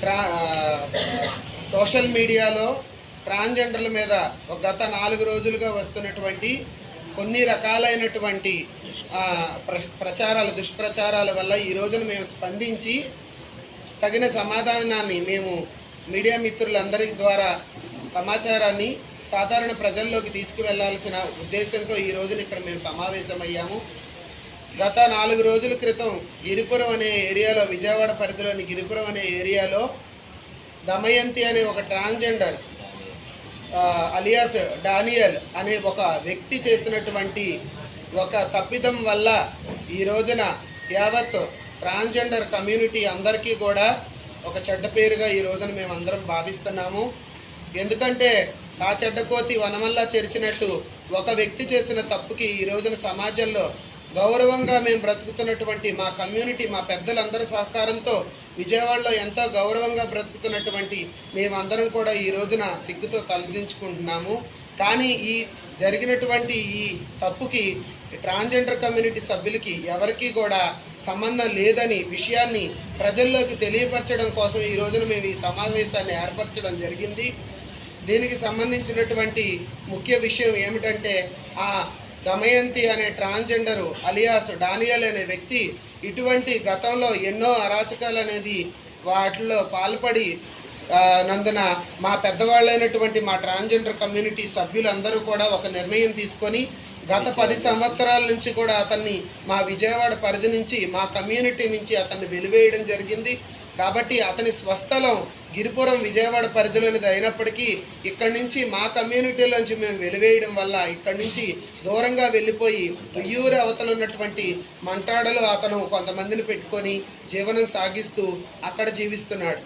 ట్రా సోషల్ మీడియాలో ట్రాన్స్జెండర్ల మీద ఒక గత నాలుగు రోజులుగా వస్తున్నటువంటి కొన్ని రకాలైనటువంటి ప్ర ప్రచారాలు దుష్ప్రచారాల వల్ల ఈ రోజున మేము స్పందించి తగిన సమాధానాన్ని మేము మీడియా మిత్రులందరి ద్వారా సమాచారాన్ని సాధారణ ప్రజల్లోకి తీసుకువెళ్ళాల్సిన ఉద్దేశంతో ఈ రోజున ఇక్కడ మేము సమావేశమయ్యాము. గత నాలుగు రోజుల క్రితం గిరిపురం అనే ఏరియాలో విజయవాడ పరిధిలోని గిరిపురం అనే ఏరియాలో దమయంతి అనే ఒక ట్రాన్స్జెండర్ అలియాస్ డానియల్ అనే ఒక వ్యక్తి చేసినటువంటి ఒక తప్పిదం వల్ల ఈ రోజున యావత్ ట్రాన్స్జెండర్ కమ్యూనిటీ అందరికీ కూడా ఒక చెడ్డ పేరుగా ఈ రోజున మేము అందరం భావిస్తున్నాము. ఎందుకంటే ఆ చెడ్డ కోతి వనమల్లా చేర్చినట్టు ఒక వ్యక్తి చేసిన తప్పుకి ఈ రోజున సమాజంలో గౌరవంగా మేము బ్రతుకుతున్నటువంటి మా కమ్యూనిటీ మా పెద్దలందరి సహకారంతో విజయవాడలో ఎంతో గౌరవంగా బ్రతుకుతున్నటువంటి మేమందరం కూడా ఈ రోజున సిగ్గుతో తలదించుకుంటున్నాము. కానీ ఈ జరిగినటువంటి ఈ తప్పుకి ట్రాన్స్జెండర్ కమ్యూనిటీ సభ్యులకి ఎవరికీ కూడా సంబంధం లేదని విషయాన్ని ప్రజల్లోకి తెలియపరచడం కోసం ఈ రోజున మేము ఈ సమావేశాన్ని ఏర్పరచడం జరిగింది. దీనికి సంబంధించినటువంటి ముఖ్య విషయం ఏమిటంటే ఆ దమయంతి అనే ట్రాన్స్జెండరు అలియాస్ డానియల్ అనే వ్యక్తి ఇటువంటి గతంలో ఎన్నో అరాచకాలు అనేది వాటిలో పాల్పడి నందున మా పెద్దవాళ్ళైనటువంటి మా ట్రాన్స్జెండర్ కమ్యూనిటీ సభ్యులందరూ కూడా ఒక నిర్ణయం తీసుకొని గత పది సంవత్సరాల నుంచి కూడా అతన్ని మా విజయవాడ పరిధి నుంచి మా కమ్యూనిటీ నుంచి అతన్ని వెలివేయడం జరిగింది. కాబట్టి అతని స్వస్థలం గిరిపురం విజయవాడ పరిధిలోనిది అయినప్పటికీ ఇక్కడి నుంచి మా కమ్యూనిటీలోంచి మేము వెలివేయడం వల్ల ఇక్కడి నుంచి దూరంగా వెళ్ళిపోయి ఉయ్యూరు అవతలు ఉన్నటువంటి మంటాడలో అతను కొంతమందిని పెట్టుకొని జీవనం సాగిస్తూ అక్కడ జీవిస్తున్నాడు.